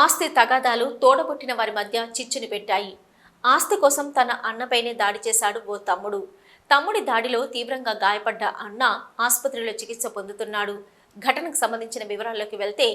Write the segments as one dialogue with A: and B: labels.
A: ఆస్తి తగాదాలు తోడబుట్టిన వారి మధ్య చిచ్చుని పెట్టాయి. ఆస్తి కోసం తన అన్నపైనే దాడి చేశాడు ఓ తమ్ముడు. తమ్ముడి దాడిలో తీవ్రంగా గాయపడ్డ అన్న ఆసుపత్రిలో చికిత్స పొందుతున్నాడు. ఘటనకు సంబంధించిన వివరాల్లోకి వెళ్తే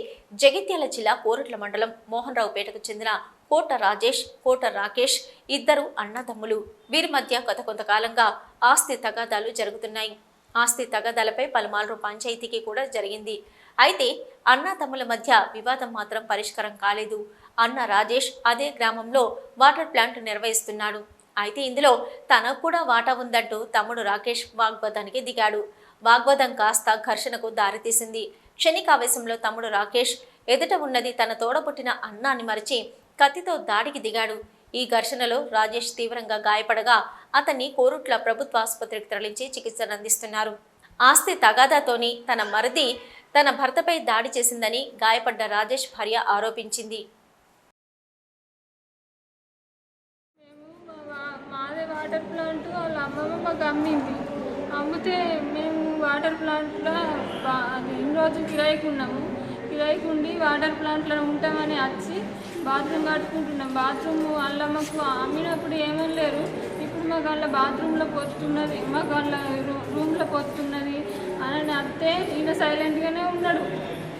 A: జగిత్యాల జిల్లా కోరట్ల మండలం మోహన్రావుపేటకు చెందిన కోట రాజేష్ కోట రాకేష్ ఇద్దరు అన్నదమ్ములు. వీరి మధ్య గత కొంతకాలంగా ఆస్తి తగాదాలు జరుగుతున్నాయి. ఆస్తి తగదలపై పలుమార్లు పంచాయతీకి కూడా జరిగింది. అయితే అన్న తమ్ముల మధ్య వివాదం మాత్రం పరిష్కారం కాలేదు. అన్న రాజేష్ అదే గ్రామంలో వాటర్ ప్లాంట్ నిర్వహిస్తున్నాడు. అయితే ఇందులో తనకు కూడా వాటా ఉందంటూ తమ్ముడు రాకేష్ వాగ్వాదానికి దిగాడు. వాగ్వాదం కాస్త ఘర్షణకు దారితీసింది. క్షణికావేశంలో తమ్ముడు రాకేష్ ఎదుట ఉన్నది తన తోడబుట్టిన అన్నాన్ని మరిచి కత్తితో దాడికి దిగాడు. ఈ ఘర్షణలో రాజేష్ తీవ్రంగా గాయపడగా అతన్ని కోరుట్ల ప్రభుత్వ ఆసుపత్రికి తరలించి చికిత్సను అందిస్తున్నారు. ఆస్తి తగాదాతోని తన మరిది తన భర్తపై దాడి చేసిందని గాయపడ్డ రాజేష్ భార్య ఆరోపించింది.
B: మేము మాదే వాటర్ ప్లాంట్ వాళ్ళ అమ్మమ్మ మాకు అమ్మింది. అమ్మితే మేము వాటర్ ప్లాంట్లో బా- అది ఇన్ని రోజులు కిరాయికి ఉన్నాము. కిరాయికి ఉండి వాటర్ ప్లాంట్లో ఉంటామని వచ్చి బాత్రూమ్ కట్టుకుంటున్నాం బాత్రూమ్ వాళ్ళ మాకు అమ్మినప్పుడు ఏమనలేరు ఇప్పుడు మాకు వాళ్ళ బాత్రూంలో పొత్తున్నది మాకు వాళ్ళ రూమ్లో పొత్తున్నది అని అత్తే ఈయన సైలెంట్గానే ఉన్నాడు.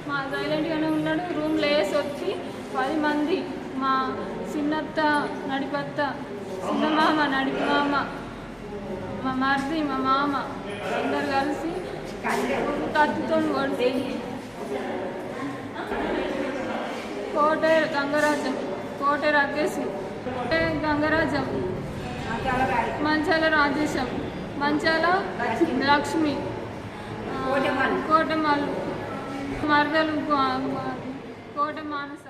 B: మా సైలెంట్గానే ఉన్నాడు. రూమ్లో వేసి వచ్చి పది మంది మా చిన్నత్త నడిపత్త చిన్న మామ నడిపి మామ మా మరిది మా మామ అందరు కలిసి కత్తితో కొడితే కోటే గంగరాజం కోటే రాకేశ్ కోటే గంగరాజం మంచాల రాజేశం మంచాల లక్ష్మి కోటమల్లు మరదలు కోట మానస.